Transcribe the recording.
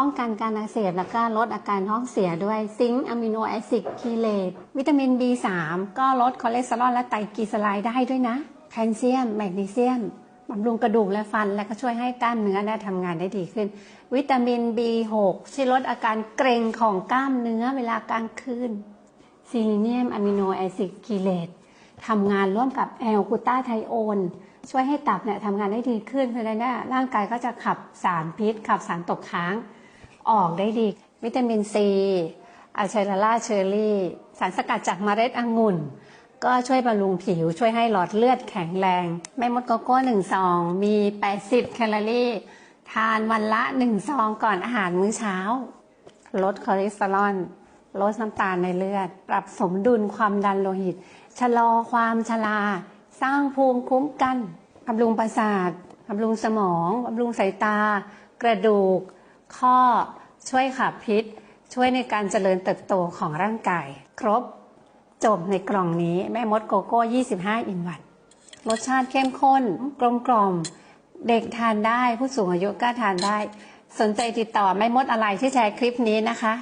ป้องกันการอักเสบแล้วก็ลดอาการท้องเสียด้วยซิงค์อะมิโนแอซิดคีเลตวิตามิน B3 ก็ลดคอเลสเตอรอลและไตรกลีเซอไรด์ได้ด้วยนะ แคลเซียม แมกนีเซียมบำรุงกระดูกและฟัน และก็ช่วยให้กล้ามเนื้อได้ทำงานได้ดีขึ้น วิตามิน B6 ช่วยลดอาการเกร็งของกล้ามเนื้อเวลากลางคืนซิลิเนียมอะมิโนแอซิดคีเลตทำงานร่วมกับแอลกูตาไทโอนช่วยให้ตับเนี่ยทำงานได้ดีขึ้นเพราะฉะนั้นเนี่ยร่างกายก็จะขับสารพิษ ขับสารตกค้าง ออกได้ดี วิตามินซีอะไชลาล่าเชอร์รี่ สารสกัดจากเมล็ดองุ่น ก็ช่วยบำรุงผิวช่วยให้หลอดเลือดแข็งแรง แม่มดโกโก้หนึ่งซองมี 80 แคลอรี่ ทานวันละหนึ่งซองก่อนอาหารมื้อเช้า ลดคอเลสเตอรอลลดน้ำตาลในเลือด ปรับสมดุลความดันโลหิต ชะลอความชราสร้างภูมิคุ้มกันบำรุงประสาทบำรุงสมองบำรุงสายตา กระดูก ข้อช่วยขับพิษ ช่วยในการเจริญเติบโตของร่างกาย ครบจบในกล่องนี้แม่มดโกโก้ 25 อินวันรสชาติเข้มข้น กลมกล่อมเด็กทานได้ผู้สูงอายุก็ทานได้ สนใจติดต่อแม่มดอะไรที่แชร์คลิปนี้นะคะ